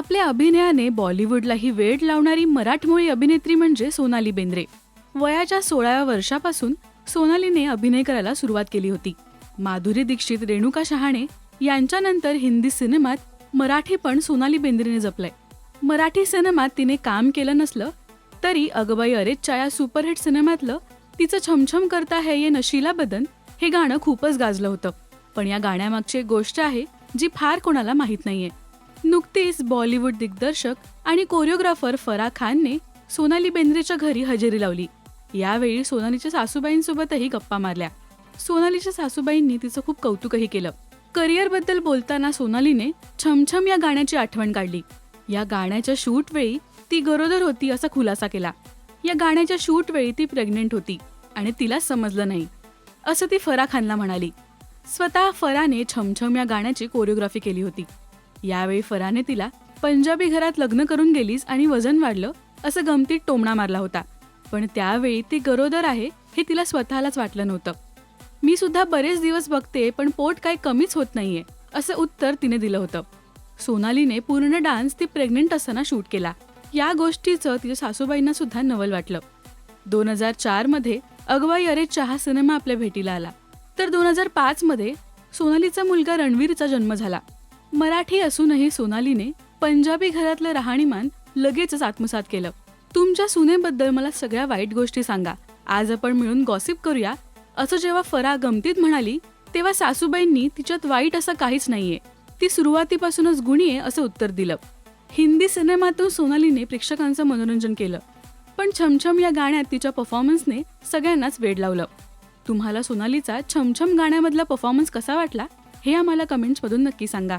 आपल्या अभिनयाने बॉलिवूडलाही वेड लावणारी मराठमोळी अभिनेत्री म्हणजे सोनाली बेंद्रे. वयाच्या सोळाव्या वर्षापासून सोनालीने अभिनय करायला सुरुवात केली होती. माधुरी दीक्षित रेणुका शहाणे यांच्यानंतर हिंदी सिनेमात मराठी पण सोनाली बेंद्रेने जपलंय. मराठी सिनेमात तिने काम केलं नसलं तरी अगबाई अरेच्चा या सुपरहिट सिनेमातलं तिचं छमछम करता है ये नशीला बदन हे गाणं खूपच गाजलं होतं. पण या गाण्यामागची एक गोष्ट आहे जी फार कोणाला माहीत नाहीये. नुकतीच बॉलिवूड दिग्दर्शक आणि कोरिओग्राफर फरा खानने सोनाली बेंद्रेच्या घरी हजेरी लावली. यावेळी सोनालीच्या सासूबाईंसोबतही गप्पा मारल्या. सोनालीच्या सासूबाईंनी तिचं खूप कौतुकही केलं. करिअरबद्दल बोलताना सोनालीने छमछम या गाण्याची आठवण काढली. या गाण्याच्या शूट वेळी ती गरोदर होती असा खुलासा केला. या गाण्याच्या शूट वेळी ती प्रेग्नेंट होती आणि तिला समजलं नाही असं ती फरा खानला म्हणाली. स्वतः फराने छमछम या गाण्याची कोरिओग्राफी केली होती. यावेळी फराने तिला पंजाबी घरात लग्न करून गेलीस आणि वजन वाढलं असं गमतीत टोमणा मारला होता. पण त्यावेळी ती गरोदर आहे हे तिला स्वतःलाच वाटलं नव्हतं. मी सुद्धा बरेच दिवस बघते पण पोट काय कमीच होत नाहीये असं उत्तर तिने दिलं होतं. सोनालीने पूर्ण डान्स ती प्रेग्नेंट असताना शूट केला. या गोष्टीचं तिच्या सासूबाईंना सुद्धा नवल वाटलं. दोन हजार चारमध्ये अगवाई अरे चहा सिनेमा आपल्या भेटीला आला. तर दोन हजार पाच मध्ये सोनालीचा मुलगा रणवीरचा जन्म झाला. मराठी असूनही सोनालीने पंजाबी घरातलं राहणीमान लगेचच आत्मसात केलं. तुमच्या सुनेबद्दल मला सगळ्या वाईट गोष्टी सांगा. आज आपण मिळून गॉसिप करूया. असं जेव्हा फरा गमतीत म्हणाली तेव्हा सासूबाईंनी तिच्यात वाईट असं काहीच नाहीये. ती सुरुवातीपासूनच गुणी आहे असं उत्तर दिलं. हिंदी सिनेमातून सोनालीने प्रेक्षकांचं मनोरंजन केलं. पण छमछम या गाण्यात तिच्या परफॉर्मन्सने सगळ्यांनाच वेड लावलं. तुम्हाला सोनालीचा छमछम गाण्यामधला परफॉर्मन्स कसा वाटला हे आम्हाला कमेंट्समधून नक्की सांगा.